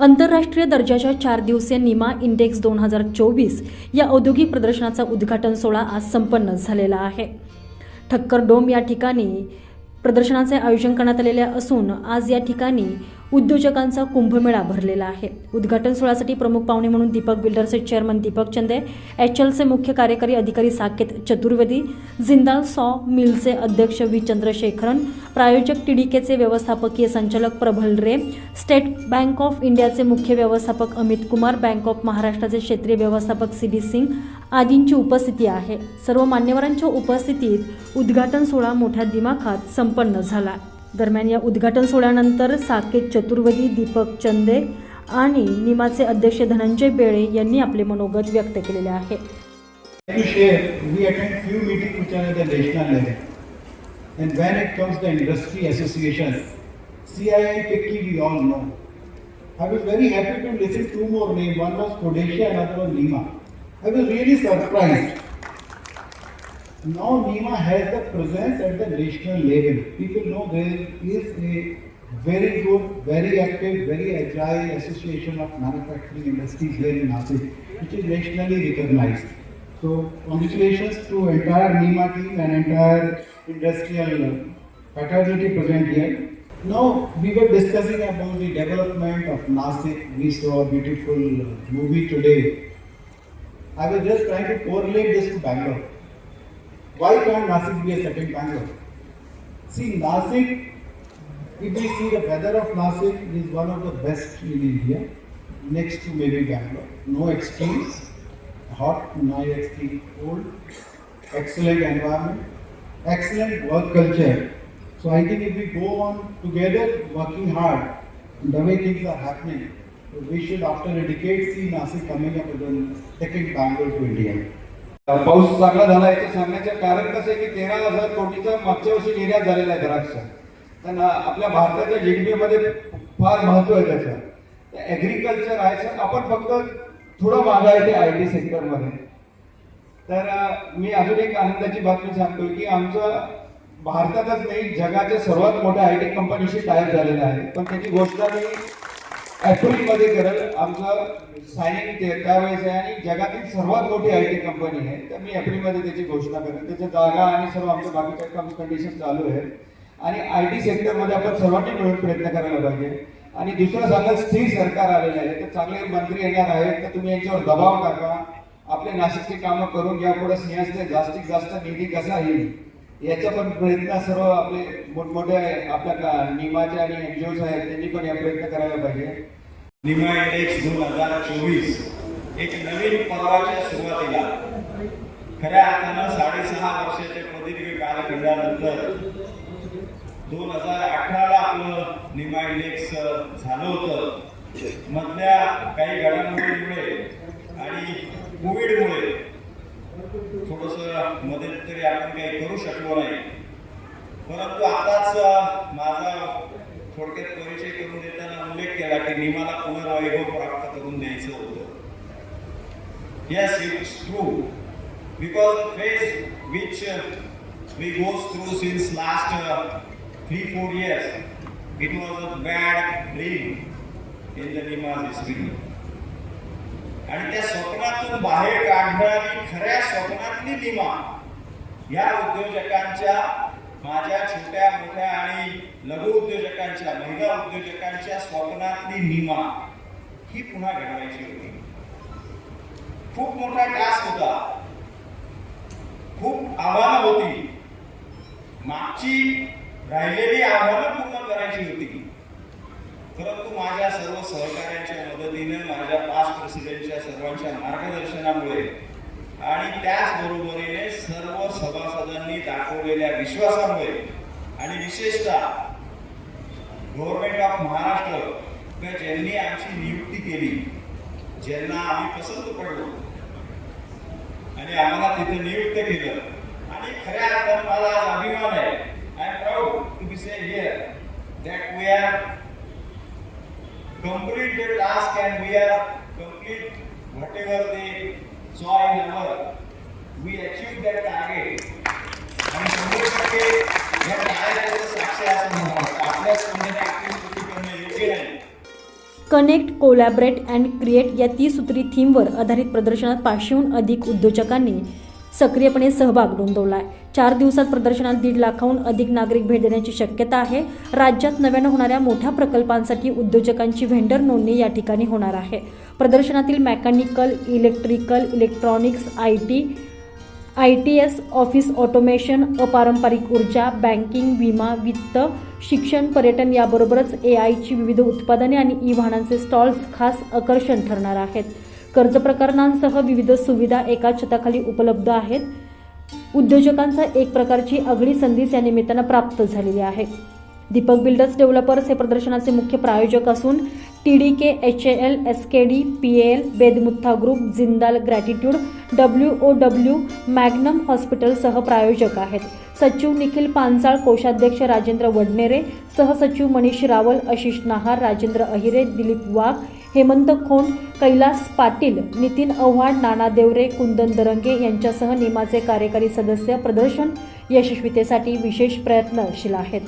आंतरराष्ट्रीय दर्जाच्या चार दिवसीय निमा इंडेक्स दोन हजार चोवीस या औद्योगिक प्रदर्शनाचा उद्घाटन सोहळा आज संपन्न झालेला आहे. ठक्कर डोम या ठिकाणी प्रदर्शनाचे आयोजन करण्यात आलेले असून आज या ठिकाणी उद्योजकांचा कुंभमेळा भरलेला आहे. उद्घाटन सोहळ्यासाठी प्रमुख पाहुणे म्हणून दीपक बिल्डरचे चेअरमन दीपक चंदे एच एलचे मुख्य कार्यकारी अधिकारी साकेत चतुर्वेदी जिंदाल सॉ मिलचे अध्यक्ष व्ही. चंद्रशेखरन प्रायोजक टीडीकेचे व्यवस्थापकीय संचालक Prabal Ray State Bank of इंडियाचे मुख्य व्यवस्थापक अमित कुमार बँक ऑफ महाराष्ट्राचे क्षेत्रीय व्यवस्थापक सी. बी सिंग आदींची उपस्थिती आहे. सर्व मान्यवरांच्या उपस्थितीत उद्घाटन सोहळा मोठ्या दिमाखात संपन्न झाला. दरम्यान या उद्घाटन सोहळ्यानंतर साकेत चतुर्वेदी दीपक चंदे आणि निमाचे अध्यक्ष धनंजय बेळे यांनी आपले मनोगत व्यक्त केलेले आहे to share, we attend few meetings which are at the national level. And when it comes to the industry association, CII FICCI we all know. I was very happy to listen two more names. One was Kodesia, another was Lima. I was really surprised. Now Nima has the presence at the national level. People know there is a very good, very active, very agile association of manufacturing industries here in Nashik, which is nationally recognized. So congratulations to entire NEMA team and entire industrial fraternity present here. Now we were discussing about the development of Nasik. We saw a beautiful movie today. I was just trying to correlate this to Bangalore. Why can't Nasik be a second Bangalore? See, Nasik, if we see the weather of Nasik, it is one of the best in India, next to maybe Bangalore. No extremes, hot, no extreme cold, excellent environment, excellent work culture. So I think if we go on together working hard, the way things are happening, we should after a decade see Nasik coming up with a second Bangalore to India. पाऊस चांगला झाला याचं सांगण्याचं कारण कसं आहे की तेरा हजार कोटीचा मागच्या वर्षी निर्यात झालेला आहे द्राक्ष. तर आपल्या भारताच्या डी मध्ये फार महत्त्व आहे त्याचं. ऍग्रिकल्चर आहे सर आपण फक्त थोडं मागा आहे ते आय टी सेक्टरमध्ये तर मी अजून एक आनंदाची बातमी सांगतोय की आमचं भारतातच नाही जगाच्या सर्वात मोठ्या आय टी कंपनीशी टायप झालेलं आहे. पण त्याची घोषणा मी ॲपलमध्ये करेल आमचं सायनिंग ते त्यावेळेस आहे आणि जगातील सर्वात मोठी आय टी कंपनी आहे. तर मी एप्रिलमध्ये त्याची घोषणा करेन त्याच्या जागा आणि सर्व आमच्या बाकीच्या टर्म्स कंडिशन चालू आहे आणि आय टी सेक्टरमध्ये आपण सर्वांनी मिळून प्रयत्न करायला पाहिजे. आणि दुसरं सांगाल स्थिर सरकार आलेलं आहे. तर चांगले मंत्री येणार आहेत. तर तुम्ही यांच्यावर दबाव टाका. आपले नाशिकची कामं करून घ्या. पुढे जास्तीत जास्त निधी कसा येईल? याचा पण प्रयत्न सर्व आपले मोठमोठे आपल्या का- निमाचे आणि एनजीओ आहेत त्यांनी पण या प्रयत्न करायला पाहिजे. निमा इंडेक्स दोन हजार चोवीस एक नवीन पर्वाच्या सुरुवातीला. खऱ्या अर्थानं साडेसहा वर्षाच्या प्रदीर्घ कालखंडानंतर दोन हजार अठराला आपलं निमा इंडेक्स झालं होतं. मधल्या काही घडामोडींमुळे आणि कोविडमुळे थोडस मदत तरी आपण काही करू शकलो नाही. परंतु आताच माझा थोडक्यात परिचय करून देताना उल्लेख केला की निमाला पुनर्वैभव प्राप्त करून द्यायचं होतं. Yes it's true because face which we go through since last three four years it was a bad dream in the NIMA history आणि त्या स्वप्नातून बाहेर काढणारी खऱ्या स्वप्नातली निमा या उद्योजकांच्या माझ्या छोट्या मोठ्या आणि लघु उद्योजकांच्या महिला उद्योजकांच्या स्वप्नातली निमा ही पुन्हा घडवायची होती. खूप मोठा टास्क होता. खूप आव्हानं होती. मागची राहिलेली आव्हानं पूर्ण करायची होती. परंतु माझ्या सर्व सहकार्यांच्या मदतीने माझ्या पाच प्रेसिडेंटच्या सर्वांच्या मार्गदर्शनामुळे आणि त्याचबरोबरीने सर्व सभासदांनी दाखवलेल्या विश्वासामुळे आणि विशेषतः गव्हर्नमेंट ऑफ महाराष्ट्र ज्यांनी आमची नियुक्ती केली ज्यांना आम्ही पसंत पडलो आणि आम्हाला तिथे नियुक्त केलं. आणि खऱ्या अर्थाने मला अभिमान आहे. I am proud to be say here that we are complete the task and we are complete whatever they saw in our, we achieved that target. आणि शंभर टक्के या कार्याचं साक्ष आहे असं म्हणतात आपल्याच कंपनी ऍक्टिव्ह कृती करणं योग्य नाही कनेक्ट कोलॅबरेट अँड क्रिएट या त्रिसूत्री थीमवर आधारित प्रदर्शनात पाचशेहून अधिक उद्योजकांनी सक्रियपणे सहभाग नोंदवला आहे चार दिवसात प्रदर्शनात दीड लाखाहून अधिक नागरिक भेट देण्याची शक्यता आहे. राज्यात नव्यानं होणाऱ्या मोठ्या प्रकल्पांसाठी उद्योजकांची व्हेंडर नोंदणी या ठिकाणी होणार आहे. प्रदर्शनातील mechanical electrical electronics I T I T S office automation अपारंपरिक ऊर्जा बँकिंग विमा वित्त शिक्षण पर्यटन याबरोबरच ए आयची विविध उत्पादने आणि ई वाहनांचे स्टॉल्स खास आकर्षण ठरणार आहेत. कर्ज प्रकरणांसह विविध सुविधा एका छताखाली उपलब्ध आहेत. उद्योजकांचा एक प्रकारची आगळी संधी या निमित्तानं प्राप्त झालेली आहे. दीपक बिल्डर्स डेव्हलपर्स हे प्रदर्शनाचे मुख्य प्रायोजक असून T D K H A L S K D P L Bedmutha group Jindal gratitude W O W Magnum hospital प्रायोजक आहेत. सचिव निखिल पानसाळ कोषाध्यक्ष राजेंद्र वडनेरे सहसचिव मनीष रावल आशिष नाहार राजेंद्र अहिरे दिलीप वाघ हेमंत खोंड कैलास पाटील नितीन आव्हाड नाना देवरे कुंदन दरंगे यांच्यासह निमाचे कार्यकारी सदस्य प्रदर्शन यशस्वीतेसाठी विशेष प्रयत्नशील आहेत.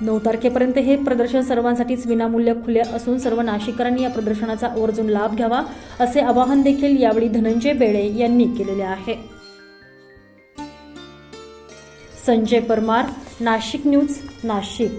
नऊ तारखेपर्यंत हे प्रदर्शन सर्वांसाठीच विनामूल्य खुले असून सर्व नाशिकरांनी या प्रदर्शनाचा आवर्जून लाभ घ्यावा असे आवाहन देखील यावेळी धनंजय बेळे यांनी केलेले आहे. संजय परमार नाशिक न्यूज नाशिक.